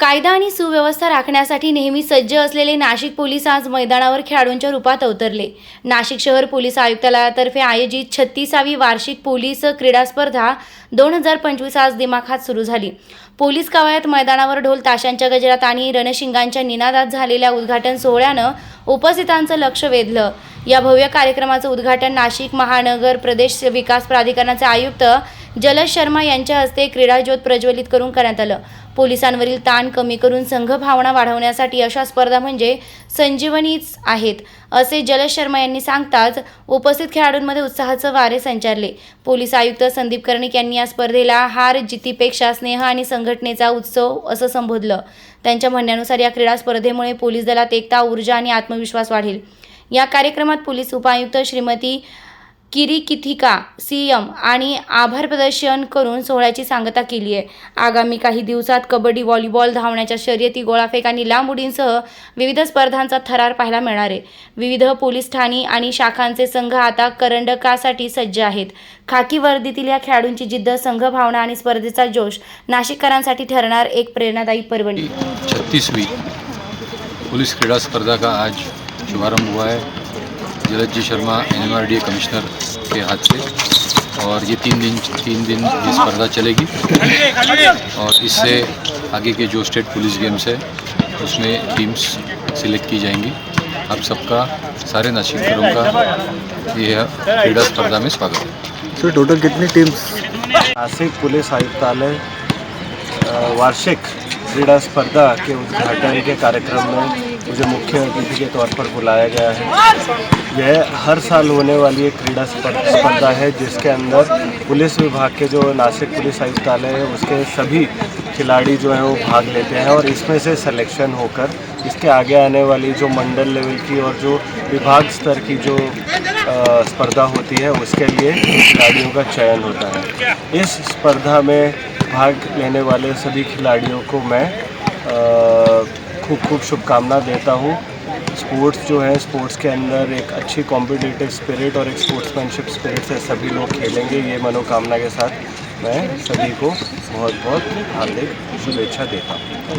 कायदा आणि सुव्यवस्था राखण्यासाठी नेहमी सज्ज असलेले नाशिक पोलीस आज मैदानावर खेळाडूंच्या रूपात अवतरले. नाशिक शहर पोलीस आयुक्तालयातर्फे आयोजित छत्तीसावी वार्षिक पोलीस क्रीडा स्पर्धा दोन हजार पंचवीस आज दिमाखात सुरू झाली. पोलीस कवायत मैदानावर ढोल ताशांच्या गजरात आणि रणशिंगांच्या निनादात झालेल्या उद्घाटन सोहळ्यानं उपस्थितांचं लक्ष वेधलं. या भव्य कार्यक्रमाचं उद्घाटन नाशिक महानगर प्रदेश विकास प्राधिकरणाचे आयुक्त जलज शर्मा यांच्या हस्ते क्रीडा ज्योत प्रज्वलित करून करण्यात आलं. पोलिसांवरील ताण कमी करून संघभावना वाढवण्यासाठी अशा स्पर्धा म्हणजे संजीवनीच आहेत असे जलज शर्मा यांनी सांगताच उपस्थित खेळाडूंमध्ये उत्साहाचं वारे संचारले. पोलीस आयुक्त संदीप कर्णिक यांनी या स्पर्धेला हार जितीपेक्षा स्नेह आणि संघटनेचा उत्सव असं संबोधलं. त्यांच्या म्हणण्यानुसार या क्रीडा स्पर्धेमुळे पोलीस दलात एकता ऊर्जा आणि आत्मविश्वास वाढेल. या कार्यक्रमात पोलीस उपायुक्त श्रीमती किरी किथिका सी एम आणि आभार प्रदर्शन करून सोहळ्याची सांगता केली आहे. आगामी काही दिवसात कबड्डी व्हॉलीबॉल धावण्याच्या शर्यती गोळाफेक आणि लांब उडींसह विविध स्पर्धांचा थरार पाहायला मिळणार आहे. विविध पोलीस ठाणी आणि शाखांचे संघ आता करंडकासाठी सज्ज आहेत. खाकी वर्दीतील या खेळाडूंची जिद्द संघभावना आणि स्पर्धेचा जोश नाशिककरांसाठी ठरणार एक प्रेरणादायी पर्वणी. छत्तीसवी पोलीस क्रीड़ा स्पर्धा का आज शुभारंभ हुआ है? जलज जी शर्मा एन कमिश्नर के हाथ से। और ये तीन दिन तीन दिन ये स्पर्धा चलेगी। और इससे आगे के जो स्टेट पुलिस गेम्स है उसमें टीम्स सिलेक्ट की जाएँगी। आप सबका सारे नाशिककरों का ये क्रीड़ा स्पर्धा में स्वागत है। सर टोटल कितनी टीम्स नासिक पुलिस आयुक्तालय वार्षिक क्रीड़ा स्पर्धा के उद्घाटन के कार्यक्रम में मुझे मुख्य अतिथि के तौर पर बुलाया गया है। यह हर साल होने वाली एक क्रीड़ा स्पर्धा है जिसके अंदर पुलिस विभाग के जो नासिक पुलिस आयुक्तालय है उसके सभी खिलाड़ी जो हैं वो भाग लेते हैं और इसमें से सिलेक्शन होकर इसके आगे आने वाली जो मंडल लेवल की और जो विभाग स्तर की जो स्पर्धा होती है उसके लिए खिलाड़ियों का चयन होता है। इस स्पर्धा में भाग लेने वाले सभी खिलाड़ियों को मैं अ, खूब खूब शुभकामना देता हूँ। स्पोर्ट्स जो है, स्पोर्ट्स के अंदर एक अच्छी कॉम्पिटिटिव स्पिरिट और एक स्पोर्ट्समैनशिप स्पिरिट से सभी लोग खेलेंगे ये मनोकामना के साथ मैं सभी को बहुत बहुत हार्दिक शुभेच्छा देता हूँ।